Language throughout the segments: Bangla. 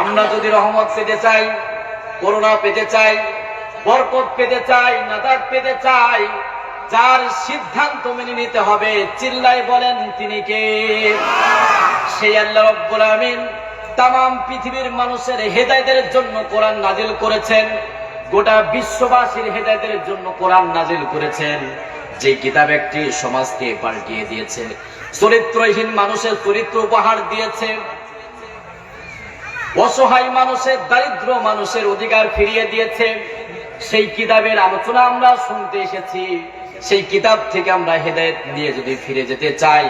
আমরা যদি রহমত পেতে চাই করোনা পেতে চাই, বরকত পেতে চাই নাদাত পেতে চাই, যার সিদ্ধান্ত মেনে নিতে হবে চিল্লাই বলেন তিনি কে? সেই আল্লাহ রব্বুল আমিন তাম পৃথিবীর মানুষের হেদায়তের জন্য কোরআন নাজিল করেছেন, গোটা বিশ্ববাসীর হেদায়তের জন্য কোরআন নাজিল করেছেন। যে কিতাব একটি সমাজকে পাল্টিয়ে দিয়েছে, চরিত্রহীন মানুষের চরিত্র উপহার দিয়েছে অসহায় মানুষের, দারিদ্র মানুষের অধিকার ফিরিয়ে দিয়েছে। সেই কিতাবের আলোচনা আমরা শুনতে এসেছি। সেই কিতাব থেকে আমরা হেদায়েত নিয়ে যদি ফিরে যেতে চাই,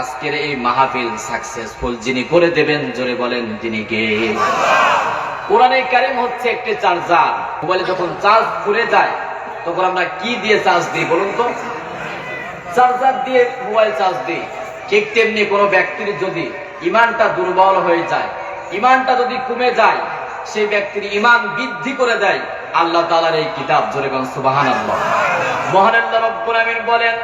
আজকের এই মাহফিল সাকসেসফুল যিনি করে দেবেন, জোরে বলেন তিনি কে? কোরআনে কারিম হচ্ছে একটি চার্জার মোবাইলে যখন চার্জ ফুরে যায়, তখন আমরা কি দিয়ে চার্জ দিই বলুন তো? চার্জার দিয়ে মোবাইল চার্জ দিই। ঠিক তেমনি কোনো ব্যক্তির যদি ইমানটা দুর্বল হয়ে যায় ইমানটা যদি কমে যায়, সেই ব্যক্তির ইমান বৃদ্ধি করে দেয়। আল্লাহ তাআলার এই কিতাব জোরে গান মহান আল্লাহ রব্বুল আমিন বলেন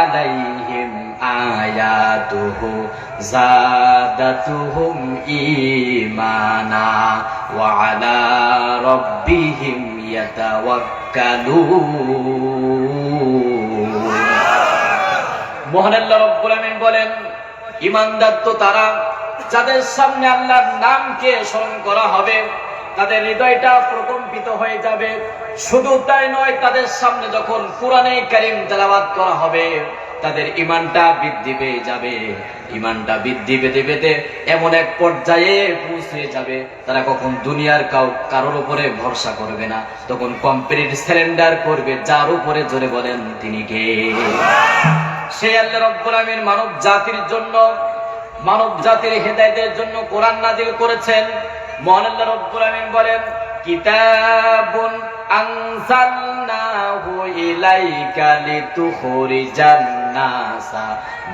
আলাইহিম জাদাতুহুম ঈমানা, ওয়া আলা রাব্বিহিম ইয়াতাওয়াক্কালুন। মহান আল্লাহ রব্বুল আমিন বলেন ইমানদার তো তারা, যাদের সামনে আল্লাহর নামকে স্মরণ করা হবে, তাদের হৃদয়টা প্রকম্পিত হয়ে যাবে। শুধু তাই নয়, তাদের সামনে যখন কোরআনে কারিম তেলাওয়াত করা হবে তাদের ইমানটা বৃদ্ধি পেয়ে যাবে। ইমানটা বৃদ্ধি পেতে পেতে এমন এক পর্যায়ে পৌঁছে যাবে। তারা কখন দুনিয়ার কাউ, কারোর উপরে ভরসা করবে না। তখন কমপ্লিট সারেন্ডার করবে, যার উপরে জোরে বলেন তিনি কে? সেই আল্লাহ রব্বুল আমিন মানব জাতির জন্য, মানব জাতির হেদায়েতের জন্য কোরআন নাজিল করেছেন। মহান আল্লাহ রব্বুল আমিন বলেন, কিতাবুন আনজালনাহু ইলাইকা লিতুখরিজান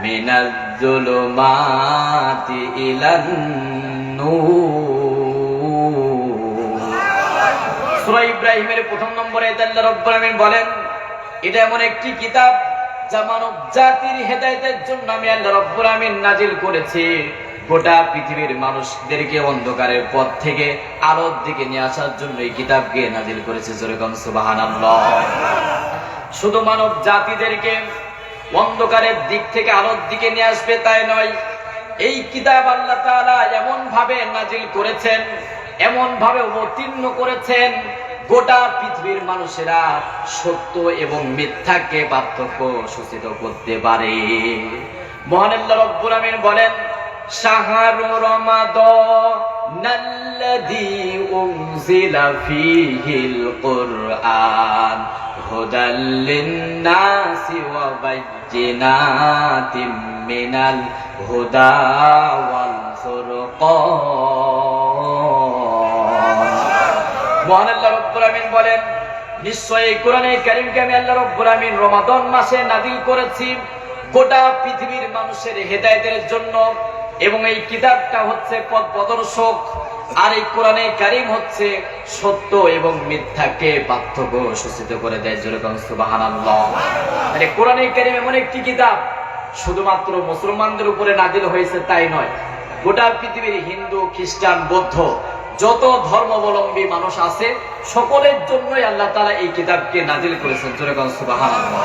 মিনাজ যুলুমাতি ইলান নূর। সূরা ইব্রাহিমের প্রথম নম্বরে আল্লাহ রব্বুল আমিন বলেন, এটা এমন একটি কিতাব যা মানব জাতির হেদায়েতের জন্য আমি আল্লাহ রব্বুল আমিন নাজিল করেছি। গোটা পৃথিবীর মানুষদেরকে অন্ধকারের পথ থেকে আলোর দিকে নিয়ে আসার জন্য এই কিতাবকে নাজিল করেছে যেরকম সুবহানাল্লাহ। শুধু মানব জাতিদেরকে অন্ধকারের দিক থেকে আলোর দিকে নিয়ে আসবে, তাই নয়। এই কিতাব আল্লাহ তাআলা এমন ভাবে নাজিল করেছেন এমন ভাবে অবতীর্ণ করেছেন, গোটা পৃথিবীর মানুষেরা সত্য এবং মিথ্যাকে পার্থক্য সূচিত করতে পারে। মহান আল্লাহ রব্বুল আমিন বলেন, শাহরু রমাদানাল্লাযী উনজিলা ফীহিল কুরআন। হুদা ওয়াল ফুরকান। মহান আল্লাহ রব্বুল আমিন বলেন নিশ্চয়ই কোরআনে কারীমকে আমি আল্লাহ রব্বুল আমিন রমাদান মাসে নাদিল করেছি। গোটা পৃথিবীর মানুষের হেদায়েতের জন্য এবং এই কিতাবটা হচ্ছে পথ প্রদর্শক। আর এই কোরআনে কারিম হচ্ছে সত্য এবং মিথ্যাকে পার্থক্য সূচিত করে দেয় যেরকম সুবহানাল্লাহ। কোরআনে কারিম এমন একটি কিতাব, শুধুমাত্র মুসলমানদের উপরে নাজিল হয়েছে তাই নয়, গোটা পৃথিবীর হিন্দু, খ্রিস্টান, বৌদ্ধ, যত ধর্মাবলম্বী মানুষ আছে, সকলের জন্যই আল্লাহ তাআলা এই কিতাবকে নাজিল করেছেন যেরকম সুবহানাল্লাহ।